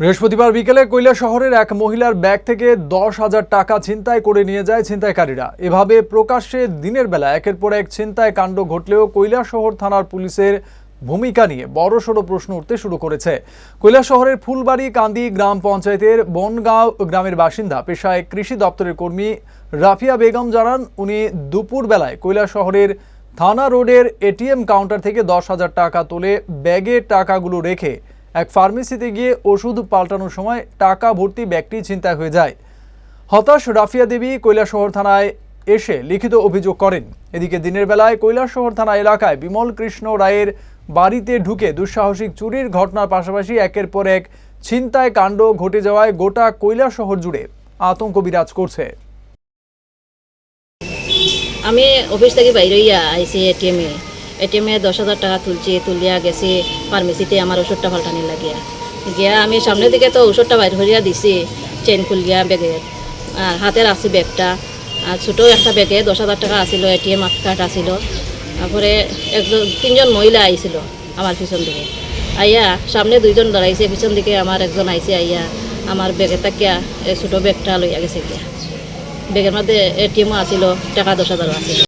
বৃহস্পতিবার বিকেলে কৈলা শহরের এক মহিলার ব্যাগ থেকে দশ হাজার টাকা ছিনতাই করে নিয়ে যায় ছিনতাইকারীরা। এভাবে প্রকাশ্যে দিনের বেলা একের পর এক ছিনতাই কাণ্ড ঘটলেও কৈলা শহর থানার পুলিশের ভূমিকা নিয়ে বড়সড় প্রশ্ন উঠতে শুরু করেছে। কৈলা শহরের ফুলবাড়ি কান্দি গ্রাম পঞ্চায়েতের বনগাঁও গ্রামের বাসিন্দা, পেশায় কৃষি দপ্তরের কর্মী রাফিয়া বেগম জানান, উনি দুপুর বেলায় কৈলা শহরের থানা রোডের এটিএম কাউন্টার থেকে দশ হাজার টাকা তুলে ব্যাগে টাকাগুলো রেখে এক ফার্মেসিতে গিয়ে ওষুধ পাল্টানোর সময় টাকা ভর্তি ব্যাগটি ছিনতাই হয়ে যায়। হতাশ রাফিয়া দেবী কৈলাসহর থানায় এসে লিখিত অভিযোগ করেন। এদিকে দিনের বেলায় কৈলাসহর থানা এলাকায় বিমল কৃষ্ণ রায়ের বাড়িতে ঢুকে দুঃসাহসিক চুরির ঘটনার পাশাপাশি একের পর এক ছিনতাই কাণ্ড ঘটে যাওয়ায় গোটা কৈলাসহর জুড়ে আতঙ্ক বিরাজ করছে। আমি অফিস থেকে বাইরে আইসি এটিএমে এটিএমে দশ হাজার টাকা তুলছি, তুলিয়া গেছি ফার্মেসিতে আমার ওষুধটা পাল্টানি লাগিয়া। গিয়া আমি সামনের দিকে তো ওষুধটা বাইর হইয়া দিছি চেন খুলিয়া ব্যাগের আর হাতের আছে ব্যাগটা আর ছোটো একটা ব্যাগে দশ হাজার টাকা আসিল এটিএম কার্ড আসিল। তারপরে একজন, তিনজন মহিলা আইছিল আমার পিছন দিকে। আইয়া সামনে দুইজন দাঁড়াইছে, পিছন দিকে আমার একজন আইছে, আইয়া আমার ব্যাগে তাকিয়া এই ছোটো ব্যাগটা লইয়া গেছে গিয়া। ব্যাগের মধ্যে এটিএমও আসিল, টাকা দশ হাজারও আসিল।